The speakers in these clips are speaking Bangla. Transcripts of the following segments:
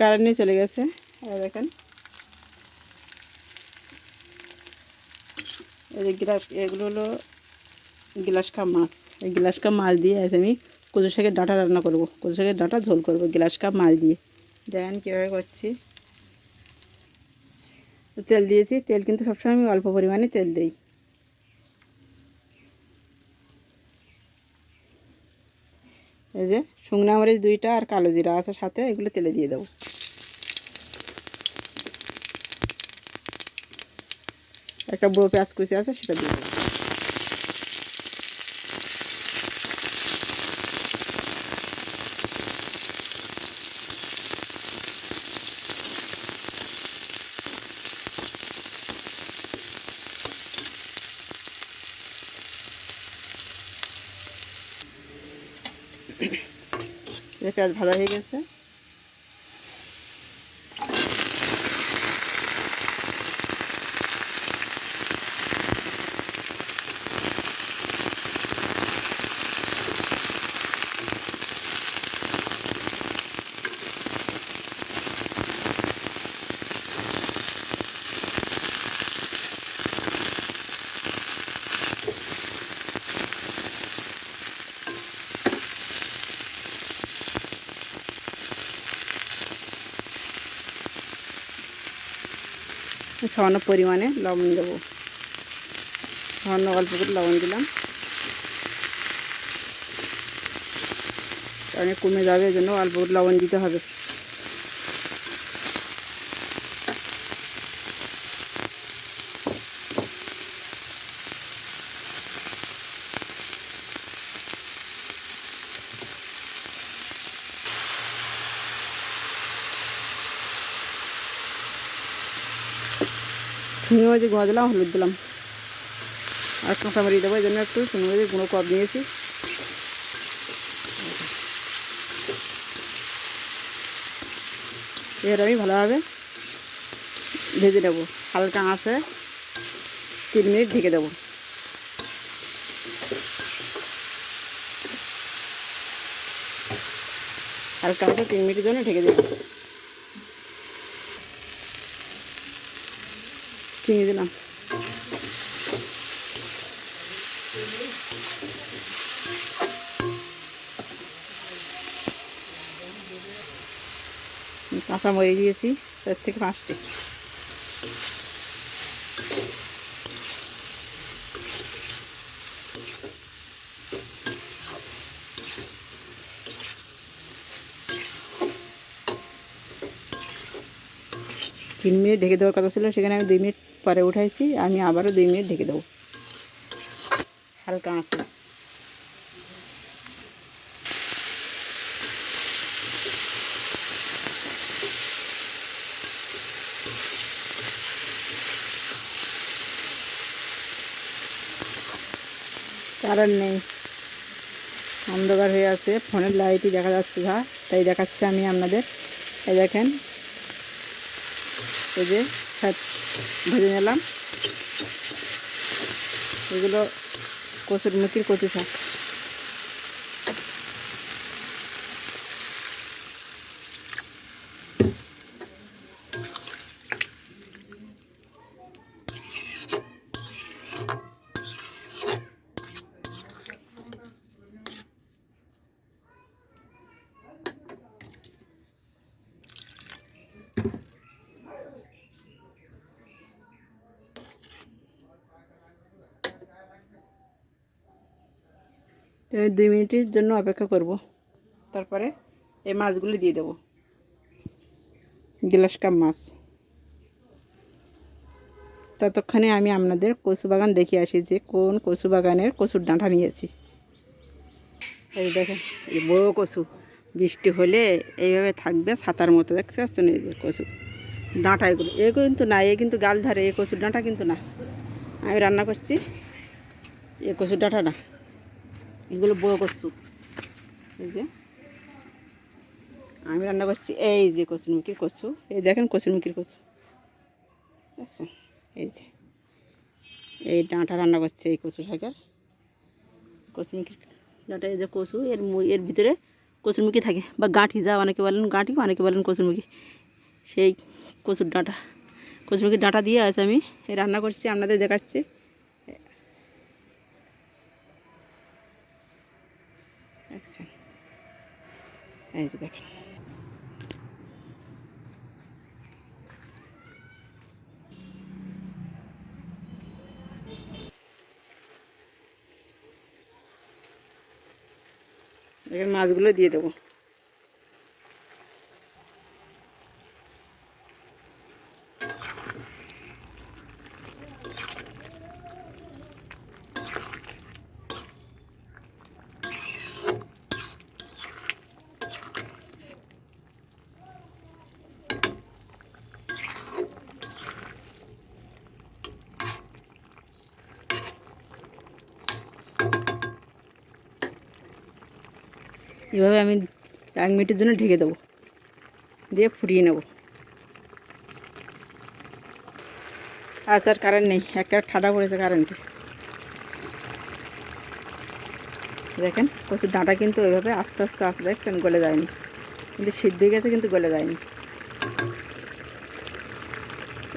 কারেন্ট নিয়ে চলে গেছে। দেখেন। এই যে গ্লাস, এগুলো হলো গ্লাস কাপ মাছ। এই গ্লাস কাপ মাছ দিয়ে আজ আমি কচু শাকের ডাঁটা রান্না করব। কচু শাকের ডাঁটা ঝোল করব গ্লাস কাপ মাছ দিয়ে। দেখেন কীভাবে করছি। তেল দিয়েছি। তেল কিন্তু সবসময় আমি অল্প পরিমাণে তেল দিই। এই যে শুকনা মরিচ দুইটা আর কালো জিরা আছে সাথে এগুলো তেলে দিয়ে দেবো। একটা বড়ো পেঁয়াজ কুচি আছে সেটা দিয়ে দেবো এই পেঁয়াজ ভাজা হয়ে গেছে সামান্য পরিমাণে লবণ দেবো। সামান্য অল্প করে লবণ দিলাম। অনেক কমে যাবে, এজন্য জন্য অল্প করে লবণ দিতে হবে। শুকনো মরিচে গুঁড়ো দিলাম, হলুদ দিলাম। আর কাঁচা মরিচ দেবো, এই জন্য একটু শুকনো মরিচের গুঁড়ো কপ নিয়েছি। এবার আমি ভালোভাবে ভেজে নেব। হালকা আঁচে তিন মিনিট ঢেকে দেবো। হালকা আঁচে তিন মিনিটের জন্য ঢেকে দেবো চিনি দিলাম কাঁচা মরিচ দিয়েছি, চার থেকে পাঁচটি। তিন মিনিট ঢেকে দেওয়ার কথা ছিল, সেখানে আমি দুই মিনিট পরে উঠাইছি, আমি আবারও দুই মিনিট ঢেকে দেবো। হালকা আছে কারণ নেই। অন্ধকার হয়ে আছে, ফোনের লাইটই দেখা যাচ্ছে যা তাই দেখাচ্ছি আমি আপনাদের। এই দেখেন, এই যে ভেজে নিলাম। এগুলো কচুর মুখির কচু শাক। আমি দুই মিনিটের জন্য অপেক্ষা করব। তারপরে এই মাছগুলো দিয়ে দেবো। গ্লাস কাপ মাছ। ততক্ষণে আমি আপনাদের কচু বাগান দেখে আসি যে কোন কচু বাগানের কচুর ডাঁটা নিয়েছি। এই দেখেন এই বড় কচু। বৃষ্টি হলে এইভাবে থাকবে ছাতার মতো দেখতে পাচ্ছেন এই যে কচু ডাঁটা এগুলো। এ কিন্তু না এ কিন্তু গাল ধরে এ কচুর ডাঁটা কিন্তু না। আমি রান্না করছি এ কচুর ডাঁটা না। এগুলো বড় কচু। এই যে। আমি রান্না করছি এই যে কচুরমুখির কচু। এই দেখেন কচুরমুখির কচু। দেখছেন? এই যে। এই ডাঁটা রান্না করছে এই কচু শাকের কচুরমুখির ডাঁটা, এই যে কচু, এর এর ভিতরে কচুরমুখী থাকে বা গাঁঠি যা অনেকে বলেন গাঁঠি, অনেকে বলেন কচুরমুখী। সেই কচুর ডাঁটা। কচুরমুখির ডাঁটা দিয়ে আছে আমি এই রান্না করছি, আপনাদের দেখাচ্ছি দেখছেন এই যে দেখেন। এখানে মাছগুলো দিয়ে দেবো। এভাবে আমি এক মিনিটের জন্য ঢেকে দেবো। দিয়ে ফুটিয়ে নেব। আজ আর কারেন্ট নেই। একটা ঠাডা পড়েছে কারেন্টে দেখেন, প্রচুর ডাঁটা কিন্তু ওইভাবে আস্তে আস্তে আস্তে, দেখছেন, গলে যায়নি। কিন্তু সিদ্ধ গেছে, কিন্তু গলে যায়নি।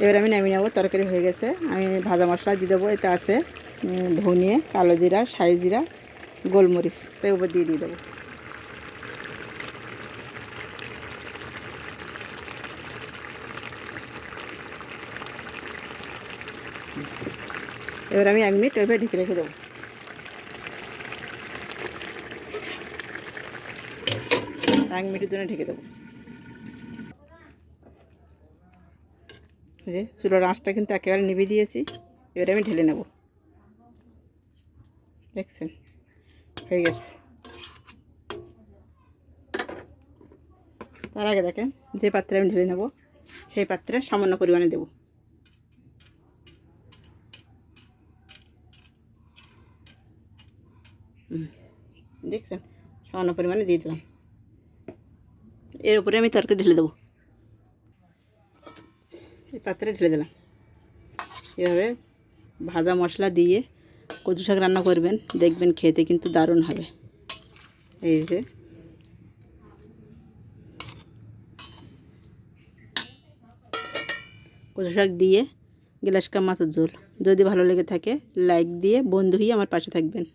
এবার আমি নামিয়ে নেব, তরকারি হয়ে গেছে। আমি ভাজা মশলা দিয়ে দেবো, এতে আছে ধনিয়ে, কালো জিরা সাই জিরা, গোলমরিচ। তাই উপর দিয়ে দিয়ে দেবো। এবার আমি এক মিনিট ওইভাবে ঢেকে রেখে দেবো। এক মিনিটের জন্য ঢেকে দেবো। যে চুলোর আঁচটা কিন্তু একেবারে নিভে দিয়েছি, এবারে আমি ঢেলে নেব। দেখছেন? হয়ে গেছে। তার আগে দেখেন যে পাত্রে আমি ঢেলে নেব, সেই পাত্রে সামান্য পরিমাণে দেবো। দেখছেন? সামান্য পরিমাণে দিয়ে দিলাম। এর উপরে আমি তরকারি ঢেলে দেবো। এই পাত্রে ঢেলে দিলাম। এভাবে ভাজা মশলা দিয়ে কচু শাক রান্না করবেন। দেখবেন খেতে কিন্তু দারুণ হবে। এই যে। কচু শাক দিয়ে গ্লাস কাপ মাছের ঝোল। যদি ভালো লেগে থাকে, লাইক দিয়ে বন্ধু হয়ে আমার পাশে থাকবেন।